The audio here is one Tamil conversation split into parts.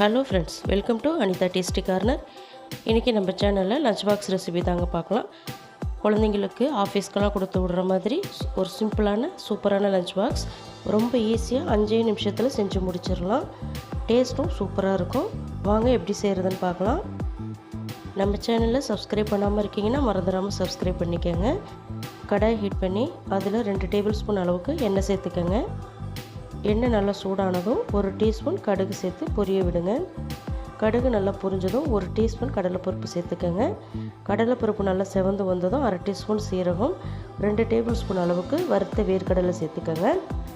Hello friends welcome to Anitha tasty corner இன்றைக்கி நம்ம சேனலில் லஞ்ச் பாக்ஸ் ரெசிபி தாங்க பார்க்கலாம். குழந்தைங்களுக்கு ஆஃபீஸ்க்கெல்லாம் கொடுத்து விடுற மாதிரி ஒரு சிம்பிளான சூப்பரான லஞ்ச் பாக்ஸ் ரொம்ப ஈஸியாக அஞ்சே நிமிஷத்தில் செஞ்சு முடிச்சிடலாம். டேஸ்ட்டும் சூப்பராக இருக்கும். வாங்க எப்படி செய்கிறதுன்னு பார்க்கலாம். நம்ம சேனலில் சப்ஸ்கிரைப் பண்ணாமல் இருக்கீங்கன்னா மறந்துடாமல் சப்ஸ்கிரைப் பண்ணிக்கோங்க. கடாய் ஹீட் பண்ணி அதில் ரெண்டு டேபிள் ஸ்பூன் அளவுக்கு எண்ணெய் சேர்த்துக்கோங்க. எண்ணெய் நல்லா சூடானதும் ஒரு டீஸ்பூன் கடுகு சேர்த்து பொரிய விடுங்க. கடுகு நல்லா பொரிஞ்சதும் ஒரு டீஸ்பூன் கடலைப்பருப்பு சேர்த்துக்கோங்க. கடலைப்பருப்பு நல்லா செவந்து வந்ததும் அரை டீஸ்பூன் சீரகம் ரெண்டு டேபிள் ஸ்பூன் அளவுக்கு வறுத்த வேர்க்கடலை சேர்த்துக்கோங்க.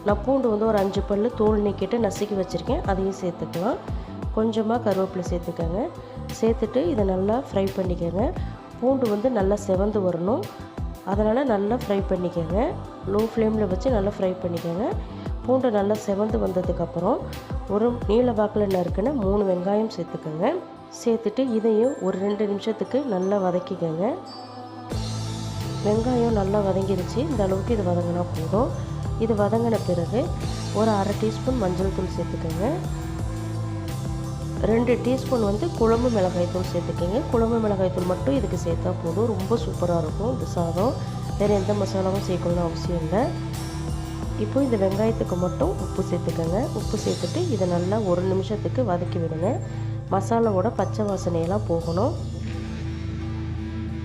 நான் பூண்டு வந்து ஒரு அஞ்சு பல் தோல் நீக்கிட்டு நசுக்கி வச்சுருக்கேன் அதையும் சேர்த்துக்கலாம். கொஞ்சமாக கருவேப்பிலை சேர்த்துக்கோங்க. சேர்த்துட்டு இதை நல்லா ஃப்ரை பண்ணிக்கோங்க. பூண்டு வந்து நல்லா செவந்து வரணும். அதனால் நல்லா ஃப்ரை பண்ணிக்கோங்க. லோ ஃப்ளேமில் வச்சு நல்லா ஃப்ரை பண்ணிக்கோங்க. பூண்டு நல்லா செவந்து வந்ததுக்கப்புறம் ஒரு நீல வாக்கில் நறுக்குன மூணு வெங்காயம் சேர்த்துக்கோங்க. சேர்த்துட்டு இதையும் ஒரு ரெண்டு நிமிஷத்துக்கு நல்லா வதக்கிக்கோங்க. வெங்காயம் நல்லா வதங்கிருச்சு. இந்த அளவுக்கு இது வதங்கினா போதும். இது வதங்கின பிறகு ஒரு அரை டீஸ்பூன் மஞ்சள் தூள் சேர்த்துக்கோங்க. ரெண்டு டீஸ்பூன் வந்து குழம்பு மிளகாய் தூள் சேர்த்துக்கோங்க. குழம்பு மிளகாய் தூள் மட்டும் இதுக்கு சேர்த்தா போதும். ரொம்ப சூப்பராக இருக்கும். இந்த சாதம். வேறு எந்த மசாலாவும் சேர்க்கணும்னு அவசியம் இல்லை. இப்போ இந்த வெங்காயத்துக்கு மட்டும் உப்பு சேர்த்துக்கோங்க. உப்பு சேர்த்துட்டு இதை நல்லா ஒரு நிமிஷத்துக்கு வதக்கி விடுங்க. மசாலாவோட பச்சை வாசனையெல்லாம் போகணும்.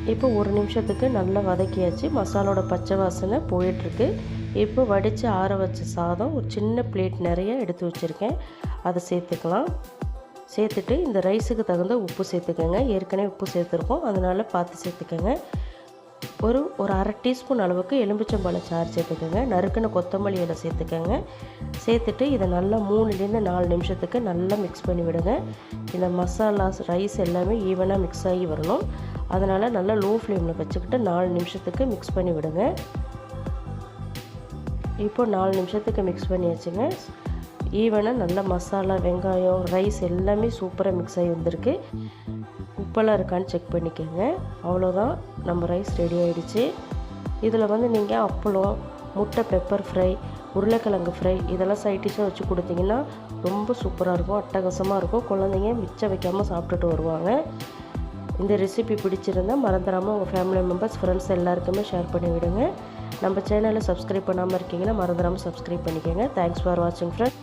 இப்போ ஒரு நிமிஷத்துக்கு நல்லா வதக்கியாச்சு. மசாலோட பச்சை வாசனை போயிட்டுருக்கு. இப்போ வடித்து ஆற வச்ச சாதம் ஒரு சின்ன பிளேட் நிறைய எடுத்து வச்சுருக்கேன். அதை சேர்த்துக்கலாம். சேர்த்துட்டு இந்த ரைஸுக்கு தகுந்த உப்பு சேர்த்துக்கோங்க. ஏற்கனவே உப்பு சேர்த்துருக்கோம். அதனால் பார்த்து சேர்த்துக்கோங்க. ஒரு ஒரு அரை டீஸ்பூன் அளவுக்கு எலும்பிச்சம்பழம் சாறு சேர்த்துக்கோங்க. நறுக்குன கொத்தமல்லி இலை சேர்த்துக்கோங்க. சேர்த்துட்டு இதை நல்லா மூணுலேருந்து நாலு நிமிஷத்துக்கு நல்லா மிக்ஸ் பண்ணி விடுங்க. இந்த மசாலாஸ் ரைஸ் எல்லாமே ஈவனாக மிக்ஸ் ஆகி வரணும். அதனால் நல்லா லோ ஃப்ளேமில் வச்சுக்கிட்டு நாலு நிமிஷத்துக்கு மிக்ஸ் பண்ணி விடுங்க. இப்போ நாலு நிமிஷத்துக்கு மிக்ஸ் பண்ணி வச்சுங்க ஈவனாக நல்லா மசாலா வெங்காயம் ரைஸ் எல்லாமே சூப்பராக மிக்ஸ் ஆகி வந்திருக்கு. உப்பெல்லாம் இருக்கான்னு செக் பண்ணிக்கோங்க. அவ்வளோதான் நம்ம ரைஸ் ரெடி ஆகிடுச்சு இதில் வந்து நீங்கள் அப்பளம் முட்டை பெப்பர் ஃப்ரை உருளைக்கிழங்கு ஃப்ரை இதெல்லாம் சைட் டிஷ்ஷாக வச்சு கொடுத்தீங்கன்னா ரொம்ப சூப்பராக இருக்கும் அட்டகாசமாக இருக்கும். குழந்தைங்க மிச்சம் வைக்காமல் சாப்பிட்டுட்டு வருவாங்க. இந்த ரெசிபி பிடிச்சிருந்தா மறந்துடாமல் உங்கள் ஃபேமிலி மெம்பர்ஸ் ஃப்ரெண்ட்ஸ் எல்லாருக்குமே ஷேர் பண்ணி விடுங்க நம்ம சேனலை சப்ஸ்கிரைப் பண்ணாமல் இருக்கீங்கன்னா மறந்துடாமல் சப்ஸ்கிரைப் பண்ணிக்கோங்க. தேங்க்ஸ் ஃபார் வாட்சிங் ஃப்ரெண்ட்